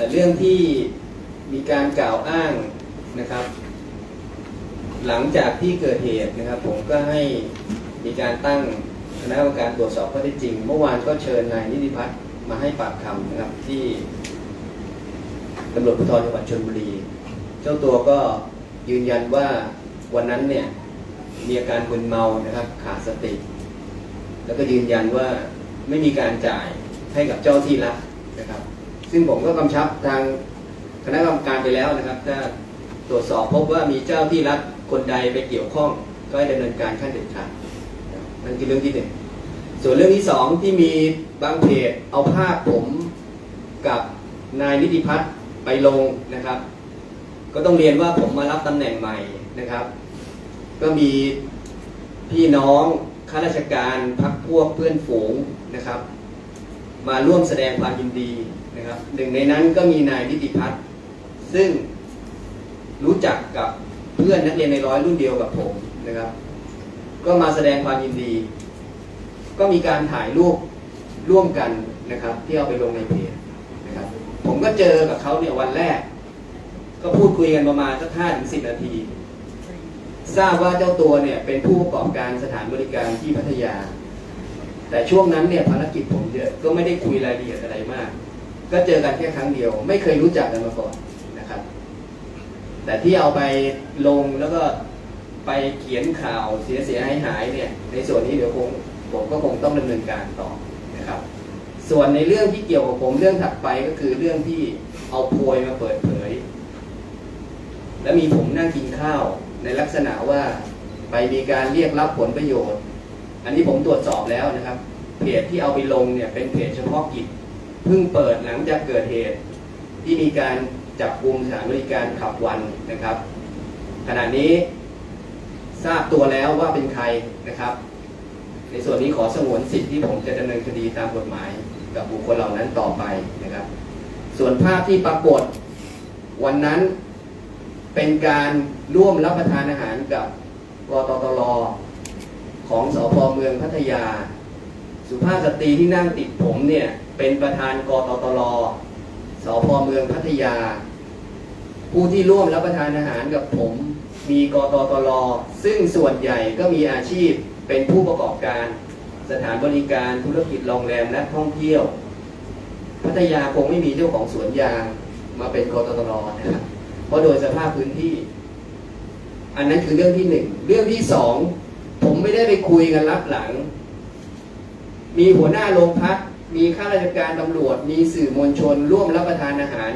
แต่เรื่องที่มีการกล่าวอ้างนะครับ หลังจากที่เกิดเหตุนะครับ ผมก็ให้มีการตั้งคณะกรรมการตรวจสอบข้อเท็จจริง เมื่อวานก็เชิญนายนิติพัฒน์มาให้ปากคำนะครับที่ตำรวจภูธรจังหวัดชลบุรี เจ้าตัวก็ยืนยันว่าวันนั้นเนี่ยมีอาการมึนเมานะครับขาดสติ แล้วก็ยืนยันว่าไม่มีการจ่ายให้กับเจ้าที่รัฐนะครับ ซึ่งผมก็กำชับทางคณะกรรมการไปแล้วนะครับถ้าตรวจสอบพบว่ามีเจ้าที่รัฐคนใดไปเกี่ยวข้องก็ให้ดำเนินการขั้นเด็ดขาดนั่นคือเรื่องที่หนึ่งส่วนเรื่องที่สองที่มีบางเพจเอาภาพผมกับนายนิติพัฒน์ไปลงนะครับ ก็ต้องเรียนว่าผมมารับตำแหน่งใหม่นะครับ ก็มีพี่น้องข้าราชการพักพวกเพื่อนฝูงนะครับ มาร่วมแสดงความยินดีนะครับหนึ่งในนั้นก็มีนายนิติพัฒน์ซึ่งรู้จักกับเพื่อนนักเรียนในร้อยรุ่นเดียวกับผมนะครับ ก็มาแสดงความยินดี ก็มีการถ่ายรูปร่วมกันนะครับ ที่เอาไปลงในเพจนะครับ ผมก็เจอกับเขาเนี่ยวันแรก ก็พูดคุยกันประมาณสักห้าถึงสิบนาที ทราบว่าเจ้าตัวเนี่ยเป็นผู้ประกอบการสถานบริการที่พัทยา แต่ช่วงนั้นเนี่ยภารกิจผมเยอะก็ไม่ได้คุยรายละเอียดอะไรมาก ก็เจอกันแค่ครั้งเดียว ไม่เคยรู้จักกันมาก่อนนะครับ แต่ที่เอาไปลงแล้วก็ไปเขียนข่าวเสียเสียหายหายเนี่ย ในส่วนนี้เดี๋ยวคงผมก็คงต้องดำเนินการต่อนะครับ ส่วนในเรื่องที่เกี่ยวกับผมเรื่องถัดไปก็คือเรื่องที่เอาโพยมาเปิดเผย แล้วมีผมนั่งกินข้าวในลักษณะว่าไปมีการเรียกรับผลประโยชน์ อันนี้ผมตรวจสอบแล้วนะครับ เพจที่เอาไปลงเนี่ยเป็นเพจเฉพาะกิจเพิ่งเปิดหลังจากเกิดเหตุ ที่มีการจับกลุ่มสถานบริการขับวันนะครับ ขณะนี้ทราบตัวแล้วว่าเป็นใครนะครับ ในส่วนนี้ขอสงวนสิทธิ์ที่ผมจะดำเนินคดีตามกฎหมาย กับบุคคลเหล่านั้นต่อไปนะครับ ส่วนภาพที่ปรากฏวันนั้นเป็นการร่วมรับประทานอาหารกับกตตล ของสพเมืองพัทยา สุภาพสตรีที่นั่งติดผมเนี่ยเป็นประธานกตตลสพเมืองพัทยา ผู้ที่ร่วมรับประทานอาหารกับผมมีกตตลซึ่งส่วนใหญ่ก็มีอาชีพเป็นผู้ประกอบการ สถานบริการธุรกิจโรงแรมและท่องเที่ยว พัทยาคงไม่มีเจ้าของสวนยางมาเป็นกตตลนะครับเพราะโดยสภาพพื้นที่ อันนั้นคือเรื่องที่หนึ่งเรื่องที่สอง ไม่ได้ไปคุยกันรับหลัง มีหัวหน้าโรงพัก มีข้าราชการตำรวจ มีสื่อมวลชน ร่วมรับประทานอาหาร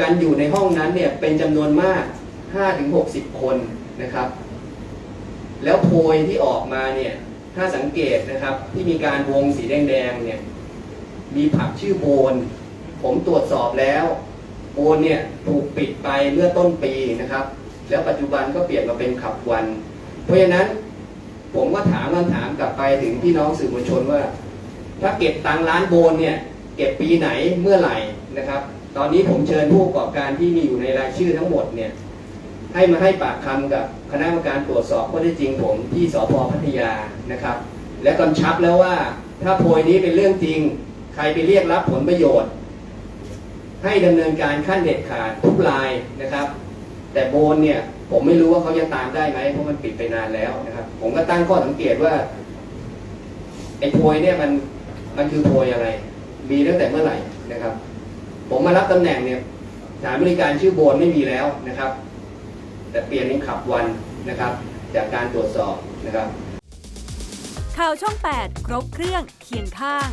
กันอยู่ในห้องนั้นเนี่ยเป็นจำนวนมาก 5-60 คนนะครับ แล้วโพยที่ออกมาเนี่ยถ้าสังเกตนะครับที่มีการวงสีแดงๆเนี่ยมีผับชื่อโบน ผมตรวจสอบแล้วโอนเนี่ยถูกปิดไปเมื่อต้นปีนะครับ แล้วปัจจุบันก็เปลี่ยนมาเป็นขับวัน เพราะฉะนั้น ผมก็ถามคำถามกลับไปถึงพี่น้องสื่อมวลชนว่า ถ้าเก็บตังค์ร้านโบนเนี่ยเก็บปีไหนเมื่อไหร่นะครับ ตอนนี้ผมเชิญผู้ประกอบการที่มีอยู่ในรายชื่อทั้งหมดเนี่ยให้มาให้ปากคำกับคณะกรรมการตรวจสอบข้อเท็จจริงผมที่สพพัทยานะครับ และกำชับแล้วว่าถ้าโพยนี้เป็นเรื่องจริง ใครไปเรียกรับผลประโยชน์ ให้ดำเนินการขั้นเด็ดขาดทุกรายนะครับ แต่โบนเนี่ยผมไม่รู้ว่าเขาจะตามได้ไหมเพราะมันปิดไปนานแล้วนะครับ ผมก็ตั้งข้อสังเกตว่าไอ้โพยเนี่ยมันมันคือโพยอะไร มีตั้งแต่เมื่อไหร่นะครับ ผมมารับตำแหน่งเนี่ยสถานบริการชื่อโบนไม่มีแล้วนะครับ แต่เปลี่ยนเป็นขับวันนะครับ จากการตรวจสอบนะครับ ข่าวช่อง 8 ครบเครื่องเคียงข้าง